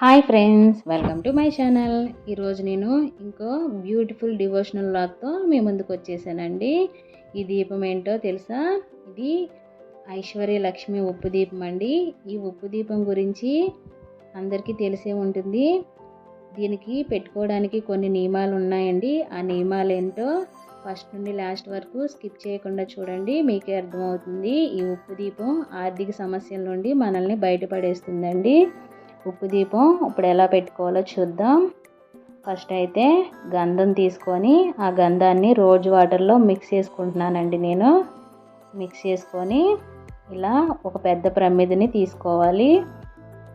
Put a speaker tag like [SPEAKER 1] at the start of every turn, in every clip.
[SPEAKER 1] Hi friends welcome to my channel. ఈరోజు నేను ఇంకో బ్యూటిఫుల్ డివోషనల్ లాగ్తో మీ ముందుకు వచ్చేసానండి. ఈ దీపం ఏంటో తెలుసా? ఇది ఐశ్వర్య లక్ష్మి ఉప్పు దీపం అండి. ఈ ఉప్పు దీపం గురించి అందరికీ తెలిసే ఉంటుంది. దీనికి పెట్టుకోవడానికి కొన్ని నియమాలు ఉన్నాయండి. ఆ నియమాలు ఏంటో ఫస్ట్ నుండి లాస్ట్ వరకు స్కిప్ చేయకుండా చూడండి మీకే అర్థమవుతుంది. ఈ ఉప్పు దీపం ఆర్థిక సమస్యల నుండి మనల్ని బయటపడేస్తుందండి. ఉప్పు దీపం ఇప్పుడు ఎలా పెట్టుకోవాలో చూద్దాం. ఫస్ట్ అయితే గంధం తీసుకొని ఆ గంధాన్ని రోజు వాటర్లో మిక్స్ చేసుకుంటున్నానండి నేను. మిక్స్ చేసుకొని ఇలా ఒక పెద్ద ప్రమిదిని తీసుకోవాలి.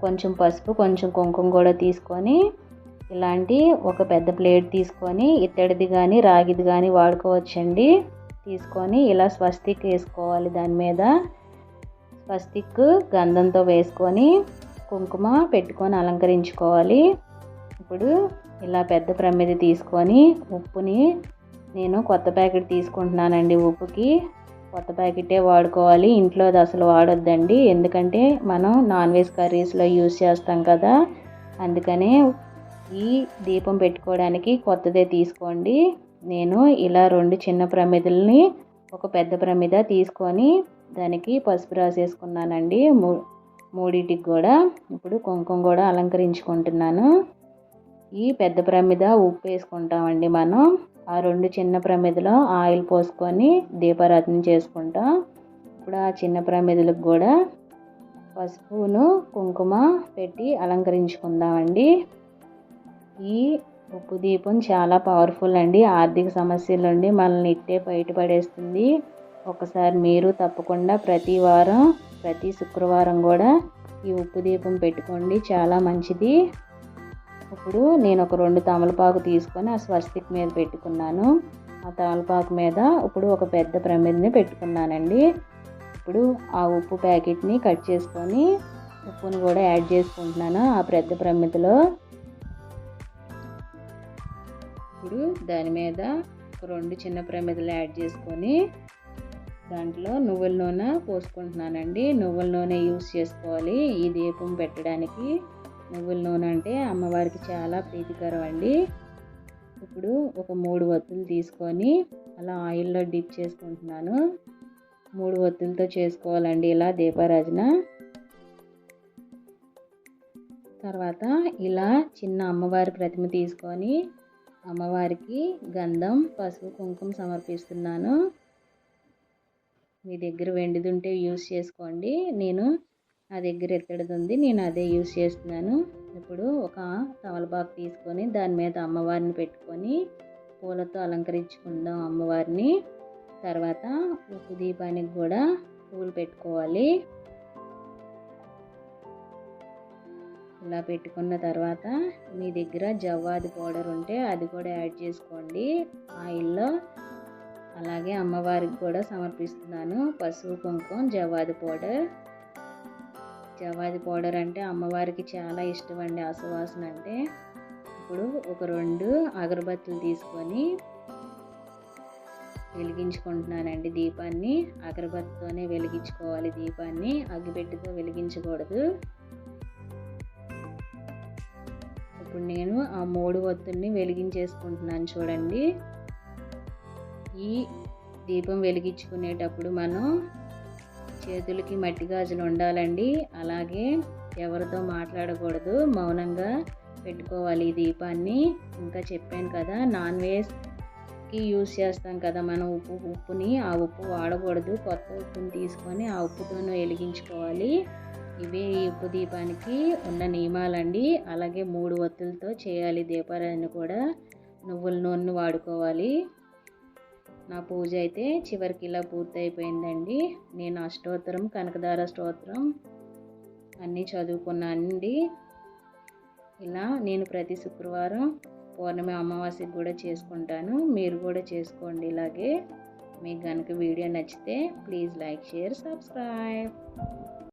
[SPEAKER 1] కొంచెం పసుపు కొంచెం కుంకుమ కూడా తీసుకొని ఇలాంటి ఒక పెద్ద ప్లేట్ తీసుకొని ఇత్తడిది కానీ రాగిది కానీ వాడుకోవచ్చండి. తీసుకొని ఇలా స్వస్తిక్ వేసుకోవాలి దాని మీద. స్వస్తిక్ గంధంతో వేసుకొని కుంకుమ పెట్టుకొని అలంకరించుకోవాలి. ఇప్పుడు ఇలా పెద్ద ప్రమిది తీసుకొని ఉప్పుని నేను కొత్త ప్యాకెట్ తీసుకుంటున్నానండి ఉప్పుకి. కొత్త ప్యాకెటే వాడుకోవాలి. ఇంట్లో అది అసలు వాడొద్దండి. ఎందుకంటే మనం నాన్ వెజ్ కర్రీస్లో యూస్ చేస్తాం కదా. అందుకనే ఈ దీపం పెట్టుకోవడానికి కొత్తదే తీసుకోండి. నేను ఇలా రెండు చిన్న ప్రమిదల్ని ఒక పెద్ద ప్రమిద తీసుకొని దానికి పసుపు రాసేసుకున్నానండి. మూడింటికి కూడా ఇప్పుడు కుంకుమ కూడా అలంకరించుకుంటున్నాను. ఈ పెద్ద ప్రమిద ఉప్పు వేసుకుంటామండి మనం. ఆ రెండు చిన్న ప్రమిదలో ఆయిల్ పోసుకొని దీపారాధన చేసుకుంటాం. ఇప్పుడు ఆ చిన్న ప్రమిదలకు కూడా పసుపును కుంకుమ పెట్టి అలంకరించుకుందామండి. ఈ ఉప్పు దీపం చాలా పవర్ఫుల్ అండి. ఆర్థిక సమస్యల నుండి మనల్ని ఇట్టే బయటపడేస్తుంది. ఒకసారి మీరు తప్పకుండా ప్రతి వారం ప్రతి శుక్రవారం కూడా ఈ ఉప్పు దీపం పెట్టుకోండి. చాలా మంచిది. ఇప్పుడు నేను ఒక రెండు తమలపాకు తీసుకొని ఆ స్వస్తిక్ మీద పెట్టుకున్నాను. ఆ తమలపాకు మీద ఇప్పుడు ఒక పెద్ద ప్రమిదిని పెట్టుకున్నానండి. ఇప్పుడు ఆ ఉప్పు ప్యాకెట్ని కట్ చేసుకొని ఉప్పును కూడా యాడ్ చేసుకుంటున్నాను ఆ పెద్ద ప్రమిదిలో ఇప్పుడు దాని మీద రెండు చిన్న ప్రమిదలు యాడ్ చేసుకొని దాంట్లో నువ్వుల నూనె పోసుకుంటున్నానండి. నువ్వుల నూనె యూస్ చేసుకోవాలి. ఈ దీపం పెట్టడానికి నువ్వుల నూనె అంటే అమ్మవారికి చాలా ప్రీతికరం అండి. ఇప్పుడు ఒక మూడు వత్తులు తీసుకొని అలా ఆయిల్లో డిప్ చేసుకుంటున్నాను. మూడు వత్తులతో చేసుకోవాలండి ఇలా దీపారాజన. తర్వాత ఇలా చిన్న అమ్మవారి ప్రతిమ తీసుకొని అమ్మవారికి గంధం పసుపు కుంకుమ సమర్పిస్తున్నాను. మీ దగ్గర వెండిది ఉంటే యూస్ చేసుకోండి. నేను నా దగ్గర ఎత్తడిది ఉంది నేను అదే యూస్ చేస్తున్నాను. ఇప్పుడు ఒక తమలపాకు తీసుకొని దాని మీద అమ్మవారిని పెట్టుకొని పూలతో అలంకరించుకుందాం అమ్మవారిని. తర్వాత ఉప్పు దీపానికి కూడా పూలు పెట్టుకోవాలి. ఇలా పెట్టుకున్న తర్వాత మీ దగ్గర జవ్వాది పౌడర్ ఉంటే అది కూడా యాడ్ చేసుకోండి. ఆయిల్లో అలాగే అమ్మవారికి కూడా సమర్పిస్తున్నాను. పసుపు కుంకుమ జవాది పౌడర్. జవాది పౌడర్ అంటే అమ్మవారికి చాలా ఇష్టం అండి ఆ సువాసన అంటే. ఇప్పుడు ఒక రెండు అగరబత్తులు తీసుకొని వెలిగించుకుంటున్నానండి దీపాన్ని. అగరబత్తితోనే వెలిగించుకోవాలి దీపాన్ని. అగ్గిపెట్టితో వెలిగించకూడదు. ఇప్పుడు నేను ఆ మూడు ఒత్తుల్ని వెలిగించేసుకుంటున్నాను చూడండి. ఈ దీపం వెలిగించుకునేటప్పుడు మనం చేతులకి మట్టి గాజులు ఉండాలండి. అలాగే ఎవరితో మాట్లాడకూడదు మౌనంగా పెట్టుకోవాలి ఈ దీపాన్ని. ఇంకా చెప్పాను కదా నాన్ వెజ్కి యూస్ చేస్తాం కదా మనం ఉప్పు ఉప్పుని. ఆ ఉప్పు వాడకూడదు కొత్త ఉప్పుని తీసుకొని ఆ ఉప్పుతోనూ వెలిగించుకోవాలి. ఇవే ఈ ఉప్పు దీపానికి ఉన్న నియమాలండి. అలాగే మూడు ఒత్తులతో చేయాలి దీపారాధన కూడా. నువ్వుల నూనె వాడుకోవాలి. నా పూజ అయితే చివరికి ఇలా పూర్తయిపోయిందండి. నేను అష్టోత్తరం కనకదార స్తోత్రం అన్నీ చదువుకున్నానండి ఇలా నేను ప్రతి శుక్రవారం పౌర్ణమి అమావాస్యకి కూడా చేసుకుంటాను. మీరు కూడా చేసుకోండి ఇలాగే. మీకు కనుక వీడియో నచ్చితే ప్లీజ్ లైక్ షేర్ సబ్స్క్రైబ్.